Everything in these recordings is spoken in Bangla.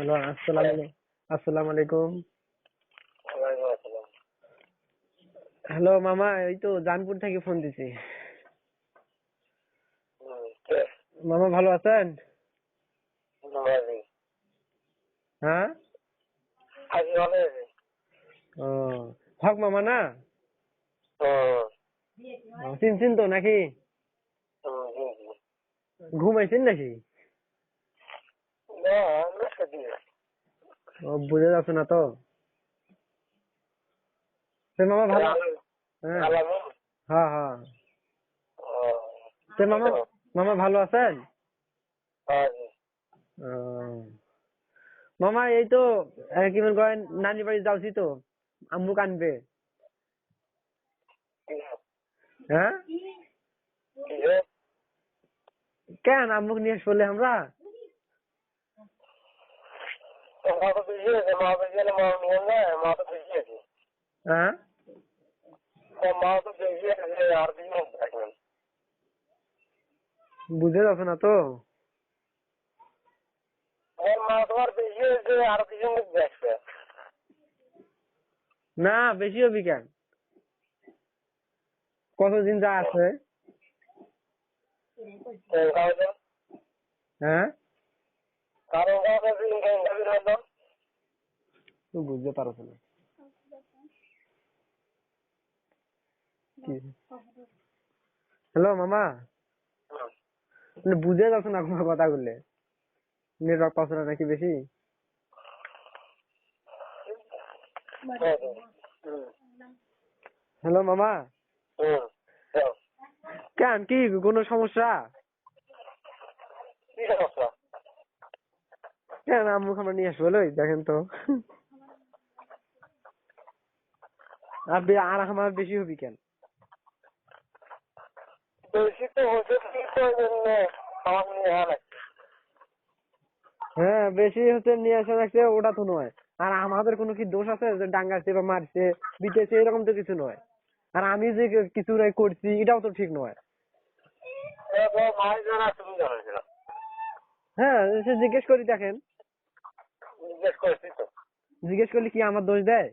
হ্যালো আসসালামু আসসালামু। আলাইকুম হ্যালো মামা এই তো জানপুর থেকে ফোন দিছি। মামা ভালো আছেন? হ্যাঁ। ও হক মামা না? চিনছেন তো নাকি। ঘুমাইছেন নাকি। ও বুঝে যাচ্ছে না তো? মামা ভালো? হ্যাঁ? হ্যাঁ হ্যাঁ। মামা মামা ভালো আছেন? মামা এই তো কি মনে করেন নানি বাড়ি যাচ্ছি তো আম্মু কানবে। হ্যাঁ? কেন আম্মুকে নিয়ে আসলে আমরা? তো মা তো আছে, মা হলে মা নিয়ে নেয়, মা তো বেশি আছে। হ্যাঁ মা তো বেশি আছে, আর এখন। বুঝে যাচ্ছে না তো দেখবে। না বেশি হবি কেন কতদিন যা আছে হ্যাঁ তুই বুঝতে পারছ না। হ্যালো মামা? মানে বুঝে যাচ্ছ না কোনো কথা বললে। নেটওয়ার্ক পাচ্ছ না নাকি বেশি? হ্যালো মামা। কেন কি কোনো সমস্যা? কেন আম্মু খাবার নিয়ে আসব দেখেন তো। আর আর আমার বেশি হবি কেন? বেশি তো হচ্ছে কি তো জন্য আমার নিয়ে হ্যাঁ বেশি হচ্ছে নিয়ে আসা লাগছে ওটা তো নয়। আর আমাদের কোনো কি দোষ আছে যে ডাঙ্গাচ্ছে বা মারছে দিতেছে এরকম তো কিছু নয়। আর আমি যে কিছু নাই করছি এটাও তো ঠিক নয়। হ্যাঁ সে জিজ্ঞেস করি দেখেন। জিজ্ঞেস করেছি তো। জিজ্ঞেস করলে কি আমার দোষ দেয়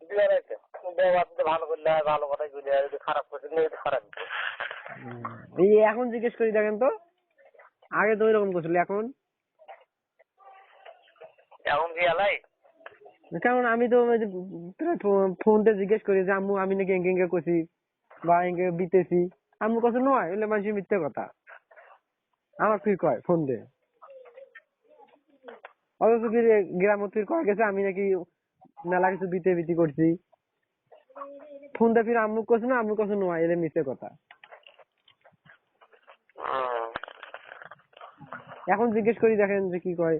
দিয়ে রাখছে ব্যবহার তো ভালো করলে হয় ভালো কথাই বলি আর যদি খারাপ করছে যদি খারাপ। এই এখন জিজ্ঞেস করি দেখেন তো আগে তো এরকম করছিল এখন? কি কারণ আমি তো ফোনতে জিজ্ঞেস করি যে আম্মু আমি নাকি এঙ্গে করছি বা এঙ্গে বিতেছি। আম্মু কাছে নয় এলে মানুষের মিথ্যে কথা। আমার তুই কয় ফোন দে। অথচ কি গ্রাম কয় গেছে আমি নাকি মেলা কিছু বিতে বিতি করছি। ফোন দে ফির আম্মু কাছে না আম্মু কাছে নয় এলে মিথ্যে কথা। এখন জিজ্ঞেস করি দেখেন যে কি কয়।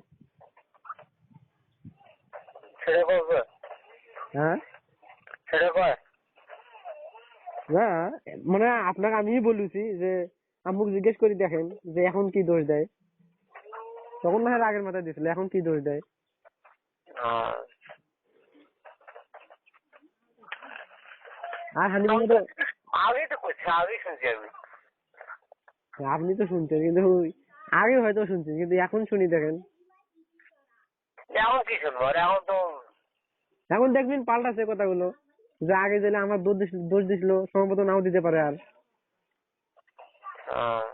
ছেড়ে বলবে হ্যাঁ? ছেড়ে কয়? না মানে আপনাকে আমি বলেছি যে আম্মুক জিজ্ঞেস করি দেখেন যে এখন কি দোষ দেয়। তখন না রাগের মাথায় দিছিল এখন কি দোষ দেয়। আর হানি আগে তো করছি আগেই শুনছি আমি। আপনি তো শুনছেন কিন্তু আগে হয়তো শুনছেন কিন্তু এখন শুনি দেখেন। এখন কি শুনব? এখন তো এখন দেখবেন পাল্টাছে কথাগুলো যে আগে দিলে আমার দোষ দিছিল দোষ দিছিল সম্ভবত নাও দিতে পারে আর। হ্যাঁ।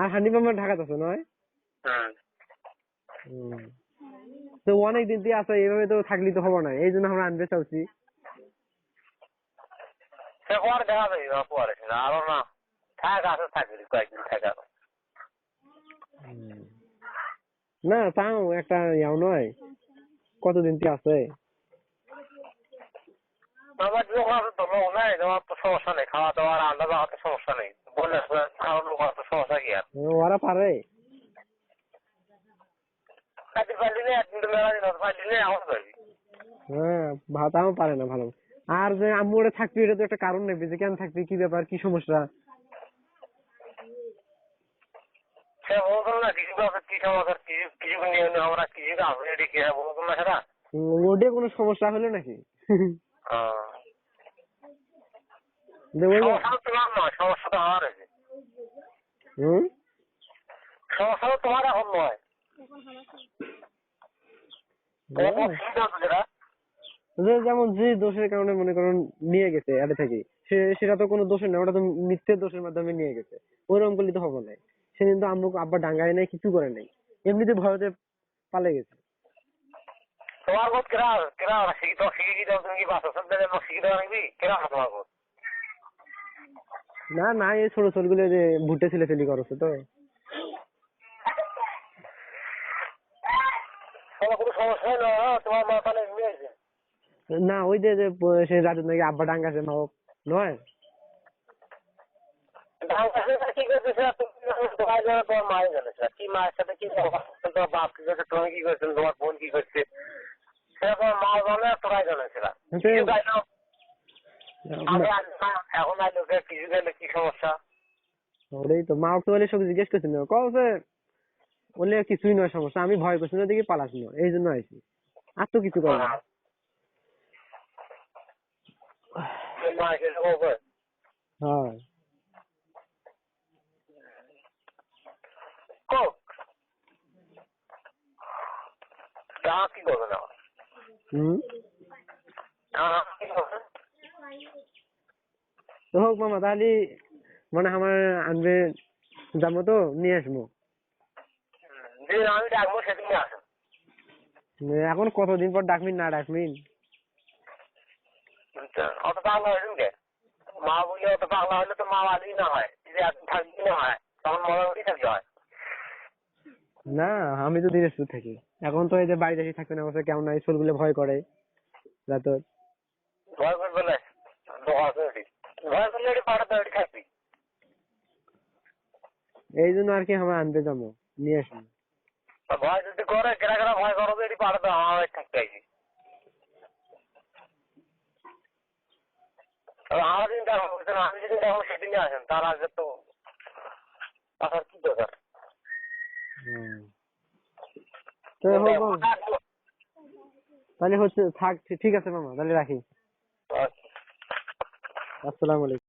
আর হানি মামা ঢাকাতে আছে নয়। তো অনেক দিন দিয়ে আছে এইভাবে তো থাকলে তো হব না এই জন্য আমরা আনতে চাচ্ছি। সে পরে দেখা যাবে পরে সেটা আরও না থাক থাকবি কয়েকদিন থাকা না তাও একটা ইয়াও নয়। কতদিন কি আছে? আমার লোক আছে তো লোক নাই তোমার তো সমস্যা নেই। খাওয়া দাওয়া রান্না বান্না সমস্যা নেই। বলে খাওয়ার লোক আছে সমস্যা কি আর? ওরা পারে। একদিন পারলি না একদিন তো মেলা দিন পারলি না এখন পারবি হ্যাঁ ভা- তাও পারে না ভালো। আর যে আম্মু ওরা থাকবি এটা তো একটা কারণ নেবে যে কেন থাকবি কি ব্যাপার কি সমস্যা? উম, ওদের কোনো সমস্যা হলো নাকি? হ্যাঁ। সমস্যা তোমার এখন নয়। যে যেমন যে দোষের কারণে মনে করুন নিয়ে গেছে আগে থেকে সে সেটা তো কোনো দোষের না ওটা তো মিথ্যে দোষের মাধ্যমে নিয়ে গেছে। ওরকম করলে তো হবে না। সেদিন তো আম্মু আব্বা ডাঙ্গায় নাই কিছু করে নাই। এমনিতে ভয়তে পালে গেছে। তোমার বোধ কেরা কেরা শিখে কি তুমি কি বাসা সব দেবে শিখে দেওয়া নাকি? কেরা তোমার বোধ? না না এই ছোট ছোটগুলো যে ভুট্টে ছেলে ফেলি করছে তো। কোনো সমস্যা না? তোমার না ওই যে যে প- সে রাজু নাকি আব্বা ডাঙ্গাছে মা ও নয়? কি মায়ের সাথে বাপ করছে? তুমি তোমার বোন করছে? মা জানে তোরাই কিছু গাই না। না, এখন আইলো কে কিছু গেলে কি সমস্যা? ওটাই তো মা ওকে বলে সব জিজ্ঞেস করছিল কবে বলে কিছুই নয় সমস্যা আমি ভয় করছি না দেখি পালাস না। এই জন্য আইছি। আর তো কিছু করে না হ্যাঁ কি হুম কি তো হোক মামা তাহলে মানে আমার আনবে যাব তো নিয়ে আসব। আমি ডাকবো আসেন এখন কতদিন পর ডাকমিন না ডাকমিন অত পাগলা হয়েছেন কে? মা বলে অত পাগলা হলে তো মা বাড়ি না হয় যদি থাকবি না হয় তখন মোটামুটি থাকতে হয়। না আমি তো দিনাজপুর থাকি। এখন তো এই যে বাড়িতে এসে থাকবে না অবশ্য কেমন নাই স্কুলগুলো ভয় করে। রাত ভয় করবে না। ভয় করলে এটি এটি থাকবি এই জন্য আর কি আমার আনতে যাব। নিয়ে আসব। ভয় যদি করে কেনা কেনা ভয় করো তো এটি পাঠাতে আমার থাকতে আইছি তবে আমার দিন দেখা হচ্ছে না আমি যেদিন দেখো সেদিনই আসেন তার আগে তো আসার কি দরকার? তাহলে হচ্ছে থাক ঠিক আছে মামা তাহলে রাখি। আসসালাম আসসালামু আলাইকুম।